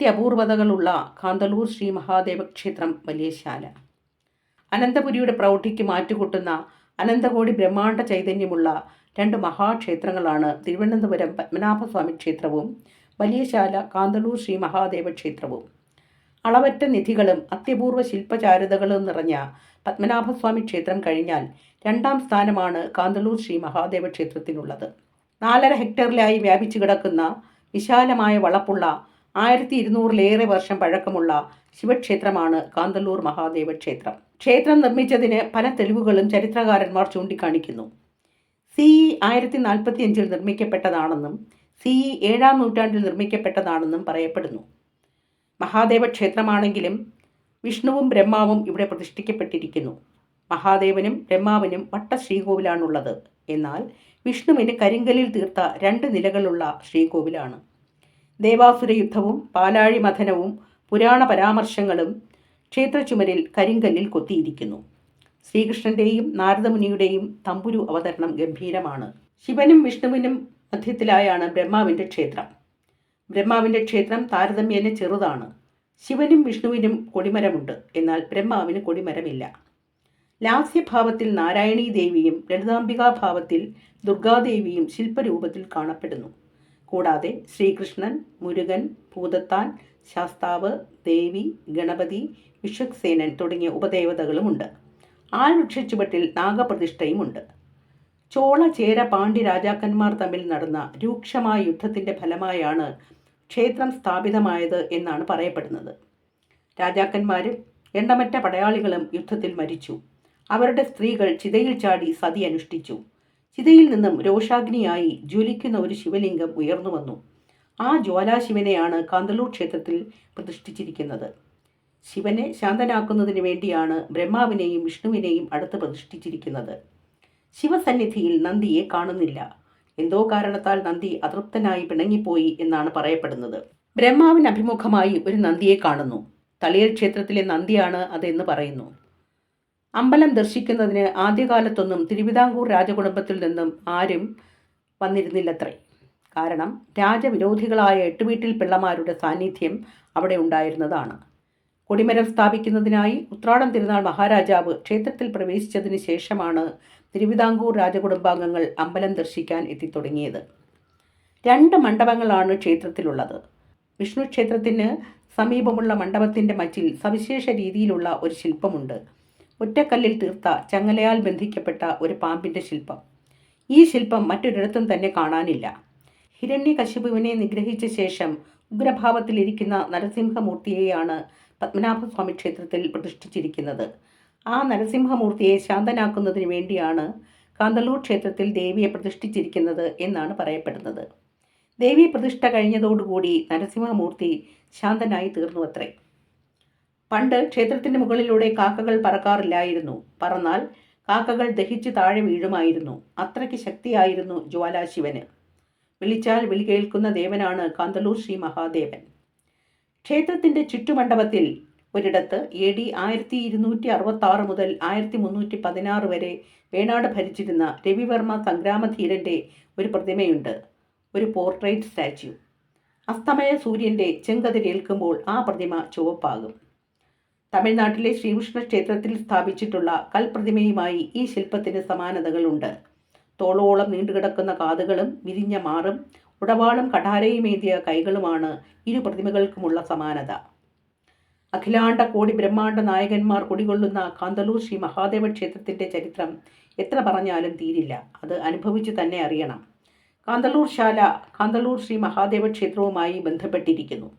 അത്യപൂർവതകളുള്ള കാന്തലൂർ ശ്രീ മഹാദേവ ക്ഷേത്രം വലിയശാല അനന്തപുരിയുടെ പ്രൗഢിക്ക് മാറ്റുകൂട്ടുന്ന അനന്തകോടി ബ്രഹ്മാണ്ട ചൈതന്യമുള്ള രണ്ട് മഹാക്ഷേത്രങ്ങളാണ് തിരുവനന്തപുരം പത്മനാഭസ്വാമി ക്ഷേത്രവും വലിയശാല കാന്തളൂർ ശ്രീ മഹാദേവ ക്ഷേത്രവും. അളവറ്റ നിധികളും അത്യപൂർവ ശില്പചാരുതകളും നിറഞ്ഞ പത്മനാഭസ്വാമി ക്ഷേത്രം കഴിഞ്ഞാൽ രണ്ടാം സ്ഥാനമാണ് കാന്തളൂർ ശ്രീ മഹാദേവ ക്ഷേത്രത്തിനുള്ളത്. നാലര ഹെക്ടറിലായി വ്യാപിച്ചു കിടക്കുന്ന വിശാലമായ വളപ്പുള്ള ആയിരത്തി ഇരുന്നൂറിലേറെ വർഷം പഴക്കമുള്ള ശിവക്ഷേത്രമാണ് കാന്തല്ലൂർ മഹാദേവ ക്ഷേത്രം. ക്ഷേത്രം നിർമ്മിച്ചതിന് പല തെളിവുകളും ചരിത്രകാരന്മാർ ചൂണ്ടിക്കാണിക്കുന്നു. സി ആയിരത്തി നാൽപ്പത്തിയഞ്ചിൽ നിർമ്മിക്കപ്പെട്ടതാണെന്നും സി ഏഴാം നൂറ്റാണ്ടിൽ നിർമ്മിക്കപ്പെട്ടതാണെന്നും പറയപ്പെടുന്നു. മഹാദേവ ക്ഷേത്രമാണെങ്കിലും വിഷ്ണുവും ബ്രഹ്മാവും ഇവിടെ പ്രതിഷ്ഠിക്കപ്പെട്ടിരിക്കുന്നു. മഹാദേവനും ബ്രഹ്മാവിനും വട്ട ശ്രീകോവിലാണുള്ളത് എന്നാൽ വിഷ്ണുവിന് കരിങ്കലിൽ തീർത്ത രണ്ട് നിലകളുള്ള ശ്രീകോവിലാണ്. ദേവാസുര യുദ്ധവും പാലാഴി മഥനവും പുരാണ പരാമർശങ്ങളും ക്ഷേത്രചുമരിൽ കരിങ്കല്ലിൽ കൊത്തിയിരിക്കുന്നു. ശ്രീകൃഷ്ണന്റെയും നാരദമുനിയുടെയും തമ്പുരു അവതരണം ഗംഭീരമാണ്. ശിവനും വിഷ്ണുവിനും മധ്യത്തിലായാണ് ബ്രഹ്മാവിന്റെ ക്ഷേത്രം. ബ്രഹ്മാവിന്റെ ക്ഷേത്രം താരതമ്യേന ചെറുതാണ്. ശിവനും വിഷ്ണുവിനും കൊടിമരമുണ്ട്. എന്നാൽ ബ്രഹ്മാവിന് കൊടിമരമില്ല. ലാസ്യഭാവത്തിൽ നാരായണീ ദേവിയും ലളിതാംബികാഭാവത്തിൽ ദുർഗാദേവിയും ശില്പരൂപത്തിൽ കാണപ്പെടുന്നു. കൂടാതെ ശ്രീകൃഷ്ണൻ മുരുകൻ ഭൂതത്താൻ ശാസ്താവ് ദേവി ഗണപതി വിശ്വക്സേനൻ തുടങ്ങിയ ഉപദേവതകളുമുണ്ട്. ആൽവൃക്ഷച്ചുവട്ടിൽ നാഗപ്രതിഷ്ഠയുമുണ്ട്. ചോള ചേര പാണ്ഡ്യ രാജാക്കന്മാർ തമ്മിൽ നടന്ന രൂക്ഷമായ യുദ്ധത്തിന്റെ ഫലമായാണ് ക്ഷേത്രം സ്ഥാപിതമായത് എന്നാണ് പറയപ്പെടുന്നത്. രാജാക്കന്മാരും എണ്ണമറ്റ പടയാളികളും യുദ്ധത്തിൽ മരിച്ചു. അവരുടെ സ്ത്രീകൾ ചിതയിൽ ചാടി സതി അനുഷ്ഠിച്ചു. ചിതയിൽ നിന്നും രോഷാഗ്നിയായി ജ്വലിക്കുന്ന ഒരു ശിവലിംഗം ഉയർന്നു വന്നു. ആ ജ്വാലാശിവനെയാണ് കാന്തല്ലൂർ ക്ഷേത്രത്തിൽ പ്രതിഷ്ഠിച്ചിരിക്കുന്നത്. ശിവനെ ശാന്തനാക്കുന്നതിന് വേണ്ടിയാണ് ബ്രഹ്മാവിനെയും വിഷ്ണുവിനെയും അടുത്ത് പ്രതിഷ്ഠിച്ചിരിക്കുന്നത്. ശിവസന്നിധിയിൽ നന്ദിയെ കാണുന്നില്ല. എന്തോ കാരണത്താൽ നന്ദി അതൃപ്തനായി പിണങ്ങിപ്പോയി എന്നാണ് പറയപ്പെടുന്നത്. ബ്രഹ്മാവിന് അഭിമുഖമായി ഒരു നന്ദിയെ കാണുന്നു. തളിയൽ ക്ഷേത്രത്തിലെ നന്ദിയാണ് അതെന്ന് പറയുന്നു. അമ്പലം ദർശിക്കുന്നതിന് ആദ്യകാലത്തൊന്നും തിരുവിതാംകൂർ രാജകുടുംബത്തിൽ നിന്നും ആരും വന്നിരുന്നില്ലത്രേ. കാരണം രാജവിരോധികളായ എട്ടുവീട്ടിൽ പിള്ളമാരുടെ സാന്നിധ്യം അവിടെ ഉണ്ടായിരുന്നതാണ്. കൊടിമരം സ്ഥാപിക്കുന്നതിനായി ഉത്രാടം തിരുനാൾ മഹാരാജാവ് ക്ഷേത്രത്തിൽ പ്രവേശിച്ചതിന് ശേഷമാണ് തിരുവിതാംകൂർ രാജകുടുംബാംഗങ്ങൾ അമ്പലം ദർശിക്കാൻ എത്തിത്തുടങ്ങിയത്. രണ്ട് മണ്ഡപങ്ങളാണ് ക്ഷേത്രത്തിലുള്ളത്. വിഷ്ണു ക്ഷേത്രത്തിന് സമീപമുള്ള മണ്ഡപത്തിന്റെ മച്ചിൽ സവിശേഷ രീതിയിലുള്ള ഒരു ശില്പമുണ്ട്. ഒറ്റക്കല്ലിൽ തീർത്ത ചങ്ങലയാൽ ബന്ധിക്കപ്പെട്ട ഒരു പാമ്പിന്റെ ശില്പം. ഈ ശില്പം മറ്റൊരിടത്തും തന്നെ കാണാനില്ല. ഹിരണ്യകശിപുവിനെ നിഗ്രഹിച്ച ശേഷം ഉഗ്രഭാവത്തിലിരിക്കുന്ന നരസിംഹമൂർത്തിയെയാണ് പത്മനാഭസ്വാമി ക്ഷേത്രത്തിൽ പ്രതിഷ്ഠിച്ചിരിക്കുന്നത്. ആ നരസിംഹമൂർത്തിയെ ശാന്തനാക്കുന്നതിന് വേണ്ടിയാണ് കാന്തല്ലൂർ ക്ഷേത്രത്തിൽ ദേവിയെ പ്രതിഷ്ഠിച്ചിരിക്കുന്നത് എന്നാണ് പറയപ്പെടുന്നത്. ദേവി പ്രതിഷ്ഠ കഴിഞ്ഞതോടുകൂടി നരസിംഹമൂർത്തി ശാന്തനായി തീർന്നുവത്രേ. പണ്ട് ക്ഷേത്രത്തിന് മുകളിലൂടെ കാക്കകൾ പറക്കാറില്ലായിരുന്നു. പറന്നാൽ കാക്കകൾ ദഹിച്ച് താഴെ വീഴുമായിരുന്നു. അത്രയ്ക്ക് ശക്തിയായിരുന്നു ജ്വാലാശിവന്. വിളിച്ചാൽ വിളി കേൾക്കുന്ന ദേവനാണ് കാന്തലൂർ ശ്രീ മഹാദേവൻ. ക്ഷേത്രത്തിന്റെ ചുറ്റുമണ്ഡപത്തിൽ ഒരിടത്ത് എ ഡി ആയിരത്തി ഇരുന്നൂറ്റി അറുപത്തി ആറ് മുതൽ ആയിരത്തി മുന്നൂറ്റി പതിനാറ് വരെ വേണാട് ഭരിച്ചിരുന്ന രവിവർമ്മ സംഗ്രാമധീരന്റെ ഒരു പ്രതിമയുണ്ട്. ഒരു പോർട്രേറ്റ് സ്റ്റാച്യു. അസ്തമയ സൂര്യന്റെ ചെങ്കതിരേൽക്കുമ്പോൾ ആ പ്രതിമ ചുവപ്പാകും. തമിഴ്നാട്ടിലെ ശ്രീകൃഷ്ണ ക്ഷേത്രത്തിൽ സ്ഥാപിച്ചിട്ടുള്ള കൽപ്രതിമയുമായി ഈ ശില്പത്തിന് സമാനതകളുണ്ട്. തോളോളം നീണ്ടുകിടക്കുന്ന കാതുകളും വിരിഞ്ഞ മാറും ഉടവാളും കഠാരയുമേന്തിയ കൈകളുമാണ് ഇരു പ്രതിമകൾക്കുമുള്ള സമാനത. അഖിലാണ്ട കോടി ബ്രഹ്മാണ്ട നായകന്മാർ കുടികൊള്ളുന്ന കാന്തലൂർ ശ്രീ മഹാദേവ ക്ഷേത്രത്തിന്റെ ചരിത്രം എത്ര പറഞ്ഞാലും തീരില്ല. അത് അനുഭവിച്ച് തന്നെ അറിയണം. കാന്തലൂർ ശാല കാന്തലൂർ ശ്രീ മഹാദേവ ക്ഷേത്രവുമായി ബന്ധപ്പെട്ടിരിക്കുന്നു.